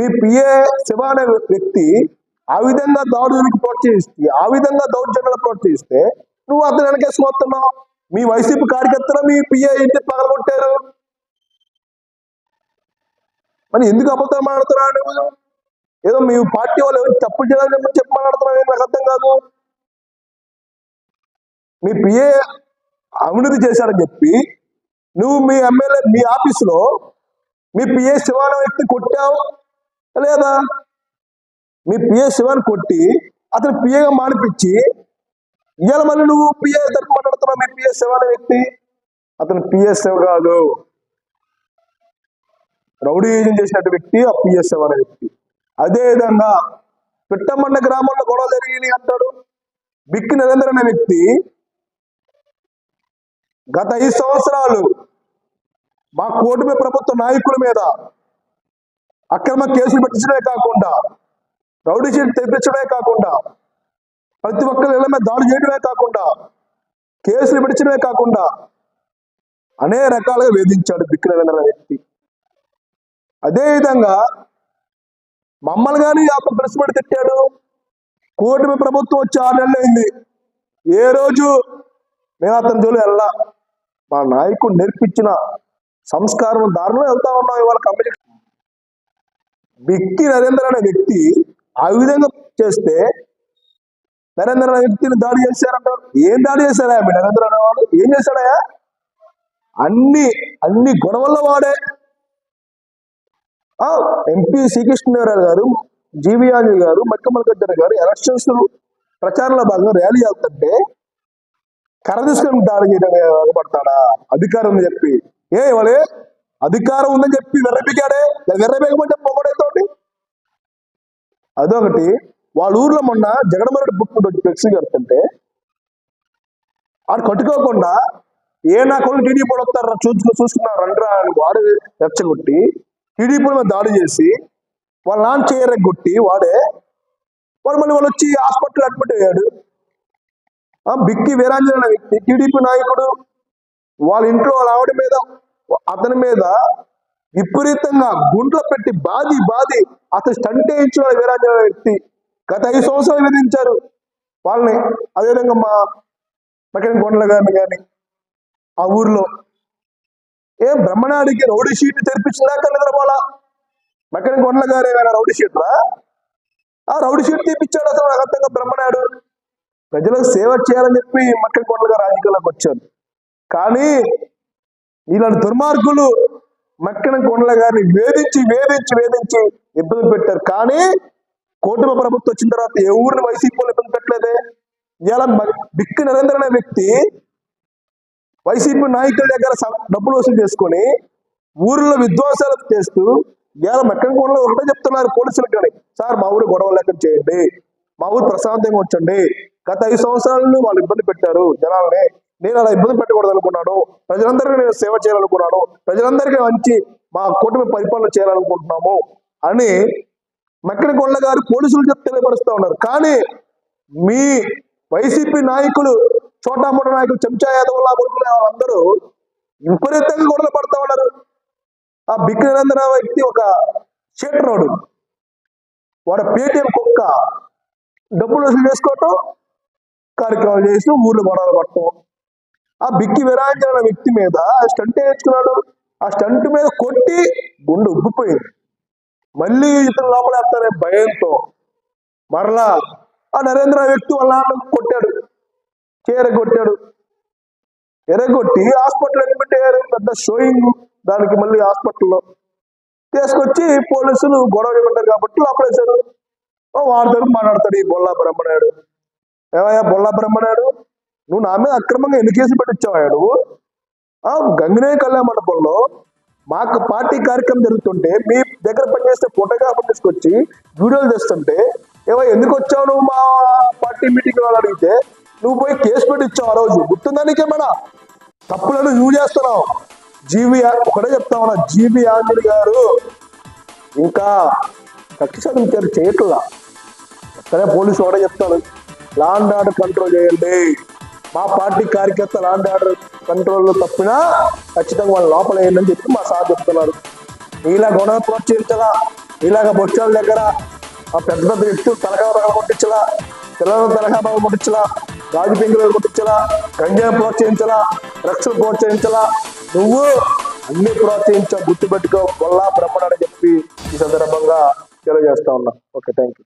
మీ PA Shiva అనే వ్యక్తి ఆ విధంగా దాడులకు ప్రోత్సహిస్తే ఆ విధంగా దౌర్జన్యాలు ప్రోత్సహిస్తే నువ్వు అతను వెనకేసుకొస్తున్నావు మీ వైసీపీ కార్యకర్తలు మీ పిఏ ఇంటి పగలగొట్టారు. మరి ఎందుకు అబద్ధం మాట్లాడుతున్నాడు ఏదో మీ పార్టీ వాళ్ళు తప్పులు చేయాలని చెప్పి చెప్పి మాట్లాడుతున్నావు నాకు అర్థం కాదు. మీ పిఏ అవినీతి చేశాడని చెప్పి నువ్వు మీ ఎమ్మెల్యే మీ ఆఫీసులో మీ పిఏ శివాన వ్యక్తి కొట్టావు. లేదా? మీ పిఏ శివాన్ని కొట్టి అతను పిఏగా మానిపించి ఇవాళ మళ్ళీ నువ్వు పిఏ తరపు మాట్లాడుతున్నావు మీ పిఏ శివాన వ్యక్తి? అతను పిఏ శివ కాదు. రౌడీజం చేసినట్టు వ్యక్తి ఆ పిఎస్ అనే వ్యక్తి. అదేవిధంగా పిట్టమండ గ్రామంలో గొడవ జరిగింది అంటాడు. బిక్కి నరేంద్ర అనే వ్యక్తి గత ఐదు సంవత్సరాలు మా కూటమి ప్రభుత్వ నాయకుల మీద అక్రమ కేసులు పెట్టించడమే కాకుండా రౌడీ షీట్ తెప్పించడమే కాకుండా ప్రతి ఒక్కరి ఇళ్ళ మీద దాడి చేయడమే కాకుండా కేసులు పెట్టించడమే కాకుండా అనేక రకాలుగా వేధించాడు బిక్కిన వెళ్ళిన వ్యక్తి. అదేవిధంగా మమ్మల్ని కానీ ఆ ప్రెస్ మీట్ తిట్టాడు. కూటమి ప్రభుత్వం వచ్చి ఆరు నెలలు అయింది. ఏ రోజు మేము అతని జోలు వెళ్ళా మా నాయకుడు నేర్పించిన సంస్కారం దారిలో వెళ్తా ఉన్నాం ఇవాళ కమిటీ బిక్కి నరేంద్ర అనే వ్యక్తి ఆ విధంగా చేస్తే నరేంద్ర అనే వ్యక్తిని దాడి చేశారంటారు? ఏం దాడి చేశారా నరేంద్ర అనేవాడు? ఏం చేశాడయా అన్ని అన్ని గొడవల వాడే. ఆ, ఎంపీ శ్రీకృష్ణదేవరాయలు గారు జీవి గారు మక్కమల్కద్దర్ గారు ఎలక్షన్స్ ప్రచారంలో భాగంగా ర్యాలీ చేస్తుంటే కర్ర తీసుకొని దాడి చేయడం పడతాడా అధికారం చెప్పి. ఏ వాళ్ళే అధికారం ఉందని చెప్పి వెర్రబిగాడే వెర్రబేగమంటే పొగడేతోటి అదొకటి. వాళ్ళ ఊర్లో మొన్న జగన్మోహన్ పుట్టుకుంటూ ఫ్లెక్సీ కడుతుంటే ఆడు కట్టుకోకుండా ఏ నా కొడుకు టీడీపీ వస్తారా చూసుకుని చూసుకున్నారు రండ్రా అని వాడు రెచ్చగొట్టి టీడీపీ మీద దాడి చేసి వాళ్ళ నాన్న చేయరగొట్టి వాడే వాడు మళ్ళీ వాళ్ళు వచ్చి హాస్పిటల్ అడ్మిట్ అయ్యాడు. బిక్కి వీరాంజన అనే వ్యక్తి టీడీపీ నాయకుడు వాళ్ళ ఇంట్లో వాళ్ళ ఆవిడ మీద అతని మీద విపరీతంగా గుండ్ల పెట్టి బాధి బాధి అతను స్టంట్ వేయించిన వీరాంజన వ్యక్తి గత ఐదు సంవత్సరాలు విధించారు. వాళ్ళని అదేవిధంగా మా పక్కన కొండల గారిని కానీ ఆ ఊర్లో ఏం బ్రహ్మనాడికి రౌడీ షీట్ తెరిపించినాక నిద్రపోలా? మక్కన కొండల గారు ఏమైనా రౌడీ షీట్ రా? ఆ రౌడీ షీట్ తీపిచ్చాడు అసలు నాకు అర్థంగా బ్రహ్మనాయుడు ప్రజలకు సేవ చేయాలని చెప్పి మక్కని కొండల గారు రాజకీయాలకు వచ్చారు. కానీ ఇలాంటి దుర్మార్గులు మక్కిన కొండల గారిని వేధించి వేధించి వేధించి ఇబ్బంది పెట్టారు. కానీ కూటమి ప్రభుత్వం వచ్చిన తర్వాత ఏ వైసీపీలో ఇబ్బంది పెట్టలేదే? ఇలా బిక్కి నరేంద్ర అనే వ్యక్తి వైసీపీ నాయకుల దగ్గర డబ్బులు వసూలు చేసుకొని ఊర్లో విధ్వంసాలు చేస్తూ ఇవాళ మెక్కన కూడా ఒకటే చెప్తున్నారు పోలీసులు కానీ సార్ మా ఊరు గొడవ లేకుండా చేయండి. మా ఊరు ప్రశాంతంగా ఉంచండి. గత ఐదు సంవత్సరాలు వాళ్ళు ఇబ్బంది పెట్టారు జనాలని. నేను అలా ఇబ్బంది పెట్టకూడదు అనుకున్నాను ప్రజలందరికీ నేను సేవ చేయాలనుకున్నాను. ప్రజలందరికీ మంచి మా కూటమి పరిపాలన చేయాలనుకుంటున్నాము అని మెక్కడి కొండ గారు పోలీసులు చెప్తే తెలియపరుస్తూ ఉన్నారు. కానీ మీ వైసీపీ నాయకులు చోటామోట నాయకులు చెంచా యాదవ్ లా కొడుకులు వాళ్ళందరూ విపరీతంగా గొడవలు పడతా ఉన్నారు. ఆ బిగ్ నరేంద్ర వ్యక్తి ఒక షేటరోడు వాడు పేటీఎం కుక్క డబ్బులు వసూలు చేసుకోవటం కార్యక్రమాలు చేసి ఊర్లో గొడవలు పడటం ఆ బిక్కి విరాంజన అనే వ్యక్తి మీద స్టంట్ వేసుకున్నాడు. ఆ స్టంట్ మీద కొట్టి గుండె ఉబ్బిపోయింది. మళ్ళీ ఇతను లోపలేస్తారే భయంతో. మరలా ఆ నరేంద్ర వ్యక్తి వాళ్ళ కొట్టాడు. చేరగొట్టాడు ఎరగొట్టి హాస్పిటల్ అడ్మిట్ అయ్యారు. పెద్ద షోయింగ్ దానికి మళ్ళీ హాస్పిటల్లో. తీసుకొచ్చి పోలీసులు గొడవ ఉంటారు కాబట్టి లోపలేశారు. ఓ వాడి తరపు మాట్లాడతాడు ఈ బొల్లా బ్రహ్మనాయుడు. ఏమయ్యా బొల్లా బ్రహ్మనాయుడు? నువ్వు నా మీద అక్రమంగా ఎన్ని కేసులు పెట్టించావా నువ్వు? ఆ గంగినే కళ్యాణ మండపంలో మాకు పార్టీ కార్యక్రమం జరుగుతుంటే మీ దగ్గర పనిచేస్తే ఫోటోగ్రాఫర్ తీసుకొచ్చి వీడియోలు తెస్తుంటే ఏవో ఎందుకు వచ్చావు నువ్వు మా పార్టీ మీటింగ్ వాళ్ళు అడిగితే నువ్వు పోయి కేసు పెట్టించావు ఆ రోజు. గుర్తుందా నీకేమన్నా తప్పులను నువ్వు చేస్తున్నావు. జీవి ఒకటే చెప్తా ఉన్నా జీవి ఆంజనేయ గారు ఇంకా కక్ష సాధించారు చేయట్లా. సరే పోలీసు ఒకటే చెప్తాను లాండ్ ఆర్డర్ కంట్రోల్ చేయండి. మా పార్టీ కార్యకర్త లాండ్ ఆర్డర్ కంట్రోల్లో తప్పినా ఖచ్చితంగా వాళ్ళు లోపల వేయండి చెప్పి మా సార్ చెప్తున్నారు. నీలా గొడవ ప్రోత్సహించలా ఇలాగ బొచ్చాల దగ్గర ఆ పెద్ద పెద్ద వ్యక్తులు తలకాయ తలగా కొట్టించలా పిల్లలు తలకాయ బాగా కొట్టించలా గాజు పెంకులు కొట్టించలా గంజాయి ప్రోత్సహించలా రక్షలు ప్రోత్సహించలా నువ్వు అన్ని ప్రోత్సహించా గుర్తుపెట్టుకో వల్ల బ్రహ్మణ అని చెప్పి ఈ సందర్భంగా తెలియజేస్తా ఉన్నా. Okay thank you